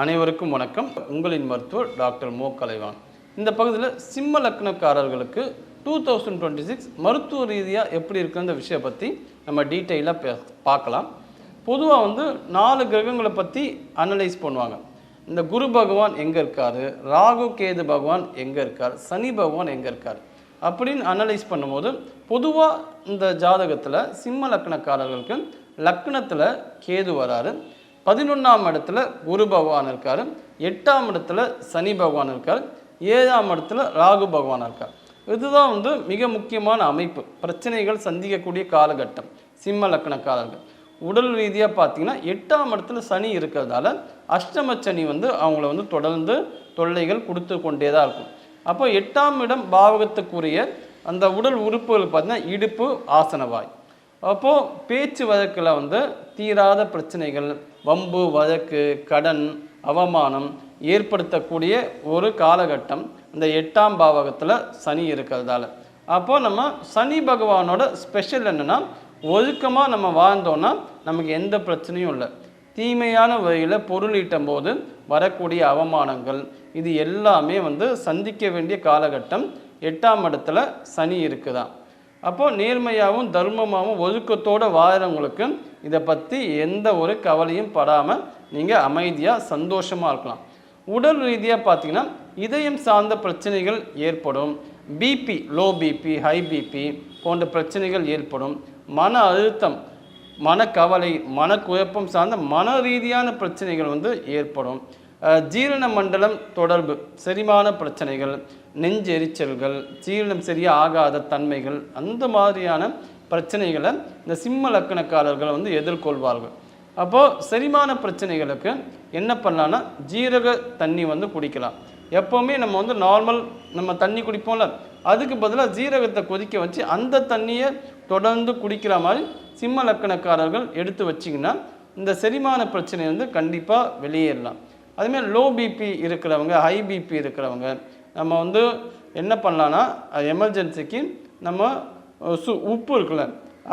அனைவருக்கும் வணக்கம். உங்களின் மருத்துவர் டாக்டர் மோ. கலைவான் இந்த பகுதியில் சிம்ம லக்னக்காரர்களுக்கு டூ தௌசண்ட் டுவெண்ட்டி சிக்ஸ் மருத்துவ ரீதியாக எப்படி இருக்குன்ற விஷயம் பற்றி நம்ம டீட்டெயிலாக பே பார்க்கலாம். பொதுவாக வந்து நாலு கிரகங்களை பற்றி அனலைஸ் பண்ணுவாங்க. இந்த குரு பகவான் எங்கே இருக்கார்? ராகு கேது பகவான் எங்கே இருக்கார்? சனி பகவான் எங்கே இருக்கார்? அப்படின்னு அனலைஸ் பண்ணும்போது பொதுவாக இந்த ஜாதகத்தில் சிம்ம லக்னக்காரர்களுக்கு லக்னத்தில் கேது வராரு. பதினொன்றாம் இடத்துல குரு பகவான் இருக்கார். எட்டாம் இடத்துல சனி பகவான் இருக்கார். ஏழாம் இடத்துல ராகு பகவான் இருக்கார். இதுதான் வந்து மிக முக்கியமான அமைப்பு. பிரச்சனைகள் சந்திக்கக்கூடிய காலகட்டம். சிம்ம லக்னக்காரர்கள். உடல் ரீதியாக பார்த்தீங்கன்னா எட்டாம் இடத்துல சனி இருக்கிறதால அஷ்டம சனி வந்து அவங்கள வந்து தொடர்ந்து தொல்லைகள் கொடுத்து கொண்டே தான் இருக்கும். அப்போ எட்டாம் இடம் பாவகத்துக்குரிய அந்த உடல் உறுப்புகள் பார்த்தீங்கன்னா இடுப்பு ஆசனவாய். அப்போது பேச்சு வழக்கில் வந்து தீராத பிரச்சனைகள் வம்பு வழக்கு கடன் அவமானம் ஏற்படுத்தக்கூடிய ஒரு காலகட்டம் இந்த எட்டாம் பாவகத்தில் சனி இருக்கிறதால. அப்போ நம்ம சனி பகவானோட ஸ்பெஷல் என்னென்னா ஒழுக்கமாக நம்ம வாழ்ந்தோன்னா நமக்கு எந்த பிரச்சனையும் இல்லை. தீமையான வழியில் பொருள் ஈட்டும் போது வரக்கூடிய அவமானங்கள் இது எல்லாமே வந்து சந்திக்க வேண்டிய காலகட்டம் எட்டாம் இடத்துல சனி இருக்குதான் அப்போது நேர்மையாகவும் தர்மமாகவும் ஒழுக்கத்தோடு வாழறவங்களுக்கு இதை பற்றி எந்த ஒரு கவலையும் படாமல் நீங்கள் அமைதியாக சந்தோஷமாக இருக்கலாம். உடல் ரீதியாக பார்த்தீங்கன்னா இதயம் சார்ந்த பிரச்சனைகள் ஏற்படும். BP low BP high BP போன்ற பிரச்சனைகள் ஏற்படும். மன அழுத்தம் மனக்கவலை மனக்குழப்பம் சார்ந்த மன ரீதியான பிரச்சனைகள் வந்து ஏற்படும். ஜீரண மண்டலம் தொடர்பு செரிமான பிரச்சனைகள் நெஞ்செரிச்சல்கள் ஜீரணம் சரியாக ஆகாத தன்மைகள் அந்த மாதிரியான பிரச்சனைகளை இந்த சிம்ம லக்கணக்காரர்கள் வந்து எதிர்கொள்வார்கள். அப்போது செரிமான பிரச்சனைகளுக்கு என்ன பண்ணலான்னா ஜீரக தண்ணி வந்து குடிக்கலாம். எப்போவுமே நம்ம வந்து நார்மல் நம்ம தண்ணி குடிப்போம்ல அதுக்கு பதிலாக ஜீரகத்தை கொதிக்க வச்சு அந்த தண்ணியை தொடர்ந்து குடிக்கிற மாதிரி சிம்ம லக்கணக்காரர்கள் எடுத்து வச்சிங்கன்னா இந்த செரிமான பிரச்சனை வந்து கண்டிப்பாக வெளியேறலாம். அதுமாரி லோ பிபி இருக்கிறவங்க ஹை பிபி இருக்கிறவங்க நம்ம வந்து என்ன பண்ணலான்னா எமர்ஜென்சிக்கு நம்ம சு உப்பு இருக்குல்ல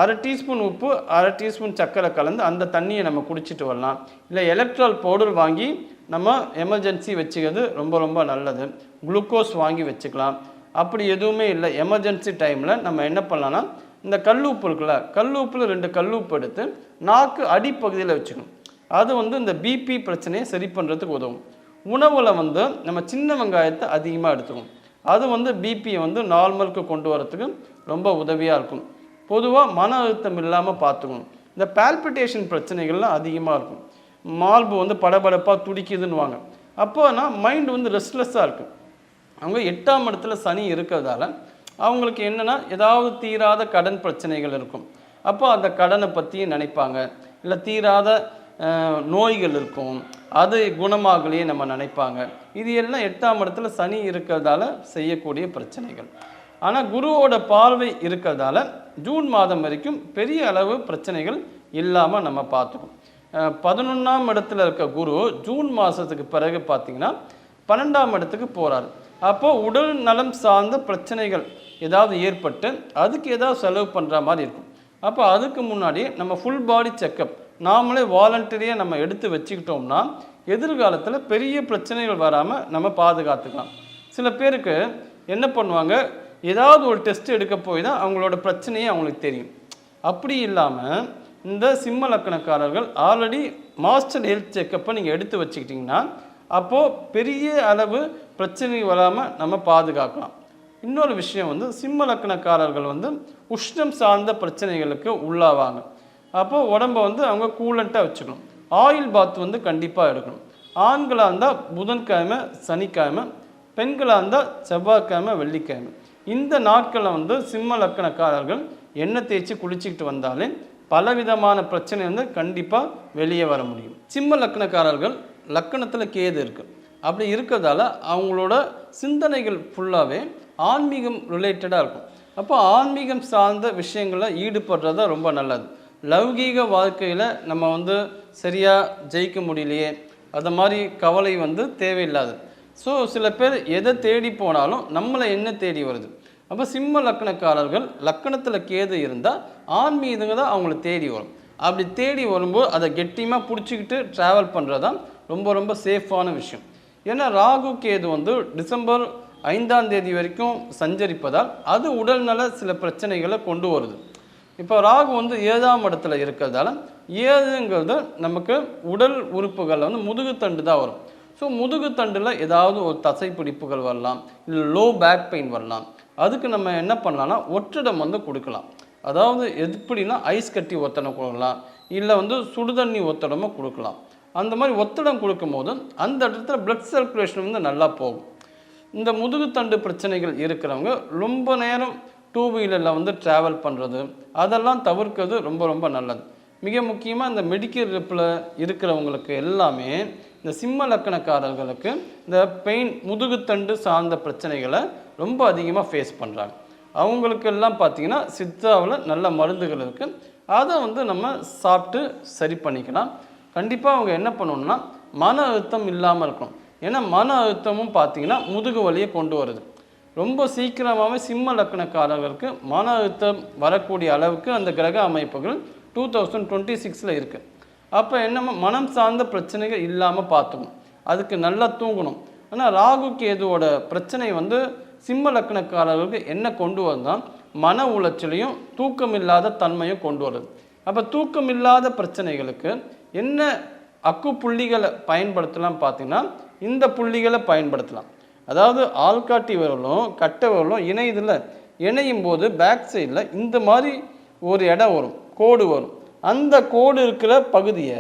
அரை டீஸ்பூன் உப்பு அரை டீஸ்பூன் சர்க்கரை கலந்து அந்த தண்ணியை நம்ம குடிச்சிட்டு வரலாம். இல்லை எலக்ட்ரால் பவுடர் வாங்கி நம்ம எமர்ஜென்சி வச்சுக்கிறது ரொம்ப ரொம்ப நல்லது. குளுக்கோஸ் வாங்கி வச்சுக்கலாம். அப்படி எதுவுமே இல்லை. எமர்ஜென்சி டைமில் நம்ம என்ன பண்ணலாம்னா இந்த கல் உப்பு இருக்குல்ல கல் உப்பில் ரெண்டு கல் உப்பு எடுத்து நாக்கு அடிப்பகுதியில் வச்சுக்கணும். அது வந்து இந்த பிபி பிரச்சனையை சரி பண்ணுறதுக்கு உதவும். உணவில் வந்து நம்ம சின்ன வெங்காயத்தை அதிகமாக எடுத்துக்கணும். அது வந்து பிபியை வந்து நார்மலுக்கு கொண்டு வரத்துக்கு ரொம்ப உதவியாக இருக்கும். பொதுவாக மன அழுத்தம் இல்லாமல் பார்த்துக்கணும். இந்த பால்பிட்டேஷன் பிரச்சனைகள்லாம் அதிகமாக இருக்கும். மார்பு வந்து படபடப்பாக துடிக்குதுன்னுவாங்க. அப்போனா மைண்டு வந்து ரெஸ்ட்லெஸ்ஸாக இருக்கும் அவங்க எட்டாம் இடத்துல சனி இருக்கிறதால அவங்களுக்கு என்னென்னா ஏதாவது தீராத கடன் பிரச்சனைகள் இருக்கும். அப்போ அந்த கடனை பற்றி நினைப்பாங்க. இல்லை தீராத நோய்கள் இருக்கும். அது குணமாகலையே நம்ம நினைப்பாங்க. இது எல்லாம் எட்டாம் இடத்துல சனி இருக்கிறதால செய்யக்கூடிய பிரச்சனைகள். ஆனால் குருவோட பார்வை இருக்கிறதால ஜூன் மாதம் வரைக்கும் பெரிய அளவு பிரச்சனைகள் இல்லாமல் நம்ம பார்த்துக்கணும். பதினொன்றாம் இடத்துல இருக்க குரு ஜூன் மாதத்துக்கு பிறகு பார்த்தீங்கன்னா பன்னெண்டாம் இடத்துக்கு போகிறார் அப்போது உடல் நலம் சார்ந்த பிரச்சனைகள் ஏதாவது ஏற்பட்டு அதுக்கு ஏதாவது செலவு பண்ணுற மாதிரி இருக்கும். அப்போ அதுக்கு முன்னாடி நம்ம ஃபுல் பாடி செக்கப் நாமளே வாலண்டரியாக நம்ம எடுத்து வச்சுக்கிட்டோம்னா எதிர்காலத்தில் பெரிய பிரச்சனைகள் வராமல் நம்ம பாதுகாத்துக்கலாம். சில பேருக்கு என்ன பண்ணுவாங்க ஏதாவது ஒரு டெஸ்ட் எடுக்க போய் தான் அவங்களோட பிரச்சனையே அவங்களுக்கு தெரியும். அப்படி இல்லாமல் இந்த சிம்ம லக்கணக்காரர்கள் ஆல்ரெடி மாஸ்டர் ஹெல்த் செக்கப்பை நீங்கள் எடுத்து வச்சுக்கிட்டிங்கன்னா அப்போது பெரிய அளவு பிரச்சனை வராமல் நம்ம பாதுகாக்கலாம். இன்னொரு விஷயம் வந்து சிம்ம லக்கணக்காரர்கள் வந்து உஷ்ணம் சார்ந்த பிரச்சனைகளுக்கு உள்ளாவாங்க. அப்போது உடம்ப வந்து அவங்க கூலண்ட்டாக வச்சுக்கணும். ஆயில் பாத் வந்து கண்டிப்பாக எடுக்கணும். ஆண்களாக இருந்தால் புதன்கிழமை சனிக்கிழமை பெண்களாக இருந்தால் செவ்வாய்க்கிழமை வெள்ளிக்கிழமை. இந்த நாட்களில் வந்து சிம்ம லக்கணக்காரர்கள் எண்ணெய் தேய்ச்சி குளிச்சுக்கிட்டு வந்தாலே பலவிதமான பிரச்சனை வந்து கண்டிப்பாக வெளியே வர முடியும். சிம்ம லக்கணக்காரர்கள் லக்கணத்தில் கேது இருக்குது அப்படி இருக்கிறதால அவங்களோட சிந்தனைகள் ஃபுல்லாகவே ஆன்மீகம் ரிலேட்டடாக இருக்கும். அப்போ ஆன்மீகம் சார்ந்த விஷயங்களில் ஈடுபடுறது ரொம்ப நல்லது. லௌகீக வாழ்க்கையில் நம்ம வந்து சரியாக ஜெயிக்க முடியலையே அது மாதிரி கவலை வந்து தேவையில்லாது. ஸோ சில பேர் எதை தேடி போனாலும் நம்மளை என்ன தேடி வருது? அப்போ சிம்ம லக்கணக்காரர்கள் லக்கணத்தில் கேது இருந்தால் ஆன்மீகங்க தான் அவங்கள தேடி வரும். அப்படி தேடி வரும்போது அதை கெட்டியமாக பிடிச்சிக்கிட்டு ட்ராவல் பண்ணுறது தான் ரொம்ப ரொம்ப சேஃபான விஷயம். ஏன்னா ராகு கேது வந்து டிசம்பர் ஐந்தாம் தேதி வரைக்கும் சஞ்சரிப்பதால் அது உடல்நல சில பிரச்சனைகளை கொண்டு வருது. இப்போ ராகு வந்து ஏழாம் இடத்துல இருக்கிறதால ஏழுங்கிறது நமக்கு உடல் உறுப்புகளில் வந்து முதுகுத்தண்டு தான் வரும். ஸோ முதுகுத்தண்டில் ஏதாவது ஒரு தசை பிடிப்புகள் வரலாம் இல்லை லோ பேக் பெயின் வரலாம். அதுக்கு நம்ம என்ன பண்ணலாம்னா ஒற்றிடம் வந்து கொடுக்கலாம். அதாவது எப்படின்னா ஐஸ் கட்டி ஒத்தடம் கொடுக்கலாம் இல்லை வந்து சுடுதண்ணி ஒத்தடமும் கொடுக்கலாம். அந்த மாதிரி ஒத்தடம் கொடுக்கும்போது அந்த இடத்துல பிளட் சர்க்குலேஷன் வந்து நல்லா போகும். இந்த முதுகுத்தண்டு பிரச்சனைகள் இருக்கிறவங்க ரொம்ப நேரம் டூ வீலரில் வந்து ட்ராவல் பண்ணுறது அதெல்லாம் தவிர்க்கிறது ரொம்ப ரொம்ப நல்லது. மிக முக்கியமாக இந்த மெடிக்கல் ரிப்பில் இருக்கிறவங்களுக்கு எல்லாமே இந்த சிம்ம லக்கணக்காரர்களுக்கு இந்த பெயின் முதுகுத்தண்டு சார்ந்த பிரச்சனைகளை ரொம்ப அதிகமாக ஃபேஸ் பண்ணுறாங்க அவங்களுக்கெல்லாம் பார்த்தீங்கன்னா சித்தாவில் நல்ல மருந்துகள் இருக்குது அதை வந்து நம்ம சாப்பிட்டு சரி பண்ணிக்கலாம். கண்டிப்பாக அவங்க என்ன பண்ணணும்னா மன அழுத்தம் இல்லாமல் இருக்கணும். ஏன்னா மன அழுத்தமும் பார்த்தீங்கன்னா முதுகு வலியை கொண்டு வருது. ரொம்ப சீக்கிரமாகவே சிம்ம லக்னக்காரர்களுக்கு மன அழுத்தம் வரக்கூடிய அளவுக்கு அந்த கிரக அமைப்புகள் டூ தௌசண்ட் டுவெண்ட்டி சிக்ஸில் இருக்குது அப்போ என்ன மனம் சார்ந்த பிரச்சனைகள் இல்லாமல் பார்த்துக்கணும். அதுக்கு நல்லா தூங்கணும். ஆனால் ராகு கேதுவோட பிரச்சனை வந்து சிம்ம லக்னக்காரர்களுக்கு என்ன கொண்டு வந்தால் மன உளைச்சலையும் தூக்கம் இல்லாத தன்மையும் கொண்டு வருது. அப்போ தூக்கம் இல்லாத பிரச்சனைகளுக்கு என்ன அக்கு புள்ளிகளை பயன்படுத்தலாம் பார்த்தீங்கன்னா இந்த புள்ளிகளை பயன்படுத்தலாம். அதாவது ஆள்காட்டி விரலும் கட்டை விரலும் இணையதில் இணையும் போது பேக் சைடில் இந்த மாதிரி ஒரு இடம் வரும் கோடு வரும். அந்த கோடு இருக்கிற பகுதியை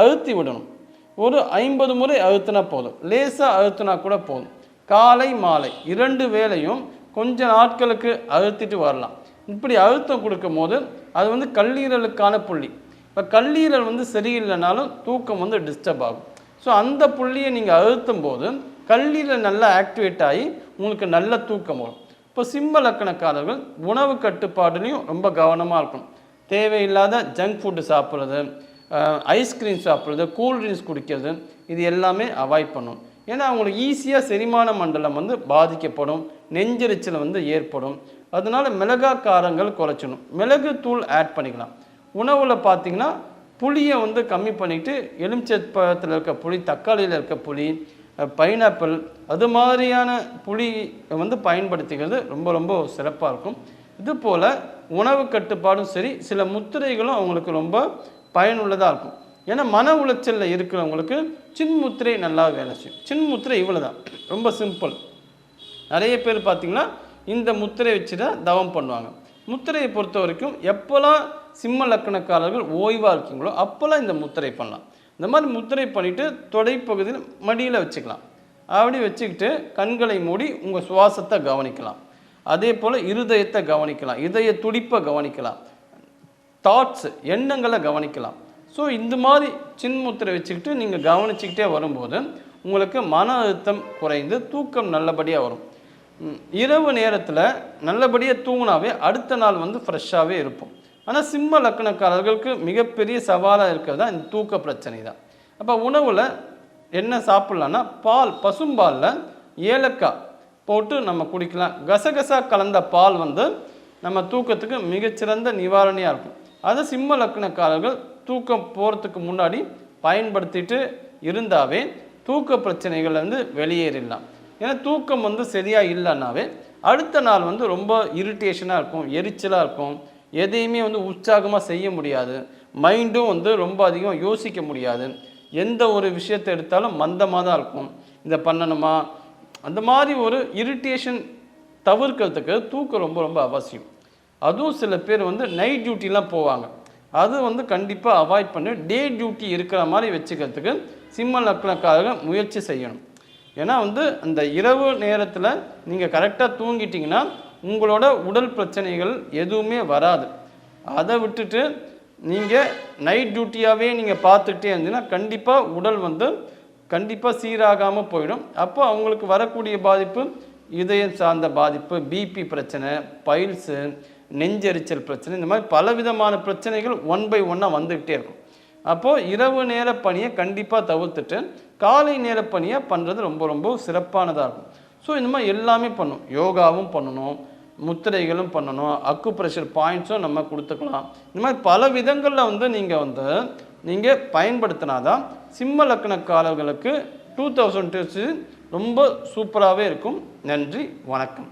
அழுத்தி விடணும். ஒரு ஐம்பது முறை அழுத்தினா போதும். லேசாக அழுத்தினா கூட போதும். காலை மாலை இரண்டு வேளையும் கொஞ்ச நாட்களுக்கு அழுத்திட்டு வரலாம். இப்படி அழுத்தம் கொடுக்கும் போது அது வந்து கல்லீரலுக்கான புள்ளி. இப்போ கல்லீரல் வந்து சரியில்லைனாலும் தூக்கம் வந்து டிஸ்டர்ப் ஆகும். ஸோ அந்த புள்ளியை நீங்கள் அழுத்தும் போது கல்லீரல் நல்லா ஆக்டிவேட் ஆகி உங்களுக்கு நல்ல தூக்கம் வரும். இப்போ சிம்ம லக்கணக்காரர்கள் உணவு கட்டுப்பாடுலேயும் ரொம்ப கவனமாக இருக்கணும். தேவையில்லாத ஜங்க் ஃபுட்டு சாப்பிட்றது ஐஸ்கிரீம் சாப்பிட்றது கூல்ட்ரிங்க்ஸ் குடிக்கிறது இது எல்லாமே அவாய்ட் பண்ணும் ஏன்னா அவங்களுக்கு ஈஸியாக செரிமான மண்டலம் வந்து பாதிக்கப்படும் நெஞ்செரிச்சல் வந்து ஏற்படும். அதனால மிளகா காரங்கள் குறைச்சணும் மிளகு தூள் ஆட் பண்ணிக்கலாம். உணவில் பார்த்தீங்கன்னா புளியை வந்து கம்மி பண்ணிவிட்டு எலுமிச்சப்பழத்தில் இருக்க புளி தக்காளியில் இருக்க புளி பைனாப்பிள் அது மாதிரியான புளி வந்து பயன்படுத்திக்கிறது ரொம்ப ரொம்ப சிறப்பாக இருக்கும். இது போல் உணவு கட்டுப்பாடும் சரி சில முத்திரைகளும் அவங்களுக்கு ரொம்ப பயனுள்ளதாக இருக்கும். ஏன்னா மன உளைச்சலில் இருக்கிறவங்களுக்கு சின்முத்திரை நல்லா வேலை செய்யும். சின்முத்திரை இவ்வளோ தான் ரொம்ப சிம்பிள் நிறைய பேர் பார்த்தீங்கன்னா இந்த முத்திரை வச்சு தான் தவம் பண்ணுவாங்க. முத்திரையை பொறுத்த வரைக்கும் எப்போல்லாம் சிம்ம லக்கணக்காரர்கள் ஓய்வாக இருக்கீங்களோ அப்போல்லாம் இந்த முத்திரை பண்ணலாம். இந்த மாதிரி முத்திரை பண்ணிவிட்டு தொடைப்பகுதியில் மடியில் வச்சுக்கலாம். அப்படி வச்சுக்கிட்டு கண்களை மூடி உங்கள் சுவாசத்தை கவனிக்கலாம். அதே போல் இருதயத்தை கவனிக்கலாம். இதய துடிப்பை கவனிக்கலாம். தாட்ஸ் எண்ணங்களை கவனிக்கலாம். ஸோ இந்த மாதிரி சின்முத்திரை வச்சுக்கிட்டு நீங்கள் கவனிச்சுக்கிட்டே வரும்போது உங்களுக்கு மன அழுத்தம் குறைந்து தூக்கம் நல்லபடியாக வரும். இரவு நேரத்தில் நல்லபடியாக தூங்கினாவே அடுத்த நாள் வந்து ஃப்ரெஷ்ஷாகவே இருப்போம். ஆனால் சிம்ம லக்கணக்காரர்களுக்கு மிகப்பெரிய சவாலாக இருக்கிறது தான் இந்த தூக்க பிரச்சனை தான் அப்போ உணவில் என்ன சாப்பிட்லான்னா பால் பசும்பாலில் ஏலக்காய் போட்டு நம்ம குடிக்கலாம். கசகசா கலந்த பால் வந்து நம்ம தூக்கத்துக்கு மிகச்சிறந்த நிவாரணியாக இருக்கும். அதை சிம்ம லக்கணக்காரர்கள் தூக்கம் போகிறதுக்கு முன்னாடி பயன்படுத்திட்டு இருந்தாவே தூக்க பிரச்சனைகள் வந்து வெளியேறிடலாம். ஏன்னா தூக்கம் வந்து சரியாக இல்லைன்னாவே அடுத்த நாள் வந்து ரொம்ப இரிட்டேஷனாக இருக்கும் எரிச்சலாக இருக்கும். எதையுமே வந்து உற்சாகமாக செய்ய முடியாது. மைண்டும் வந்து ரொம்ப அதிகம் யோசிக்க முடியாது. எந்த ஒரு விஷயத்தை எடுத்தாலும் மந்தமாக தான் இருக்கும். இதை பண்ணணுமா? அந்த மாதிரி ஒரு இரிட்டேஷன் தவிர்க்கிறதுக்கு தூக்கம் ரொம்ப ரொம்ப அவசியம். அதுவும் சில பேர் வந்து நைட் டியூட்டிலாம் போவாங்க. அது வந்து கண்டிப்பாக அவாய்ட் பண்ணி டே டியூட்டி இருக்கிற மாதிரி வச்சுக்கிறதுக்கு சிம்ம லக்கணக்காரர்கள் முயற்சி செய்யணும். ஏன்னா வந்து அந்த இரவு நேரத்தில் நீங்கள் கரெக்டாக தூங்கிட்டிங்கன்னா உங்களோட உடல் பிரச்சனைகள் எதுவுமே வராது. அதை விட்டுட்டு நீங்கள் நைட் டியூட்டியாகவே நீங்கள் பார்த்துக்கிட்டே இருந்தீங்கன்னா கண்டிப்பாக உடல் வந்து கண்டிப்பாக சீராகாமல் போயிடும். அப்போ அவங்களுக்கு வரக்கூடிய பாதிப்பு இதயம் சார்ந்த பாதிப்பு பிபி பிரச்சனை பைல்ஸு நெஞ்செரிச்சல் பிரச்சனை இந்த மாதிரி பலவிதமான பிரச்சனைகள் ஒன் பை ஒன்னாக வந்துக்கிட்டே இருக்கும். அப்போது இரவு நேர பணியை கண்டிப்பாக தவிர்த்துட்டு காலை நேர பணியை பண்ணுறது ரொம்ப ரொம்ப சிறப்பானதாக இருக்கும். ஸோ இந்த மாதிரி எல்லாமே பண்ணும். யோகாவும் பண்ணணும். முத்திரைகளும் பண்ணணும் அக்கு ப்ரெஷர் பாயிண்ட்ஸும் நம்ம கொடுத்துக்கலாம். இந்த மாதிரி பல விதங்களில் வந்து நீங்கள் வந்து நீங்கள் பயன்படுத்தினா தான் சிம்ம லக்கணக்காரர்களுக்கு டூ தௌசண்ட் ரொம்ப சூப்பராகவே இருக்கும். நன்றி வணக்கம்.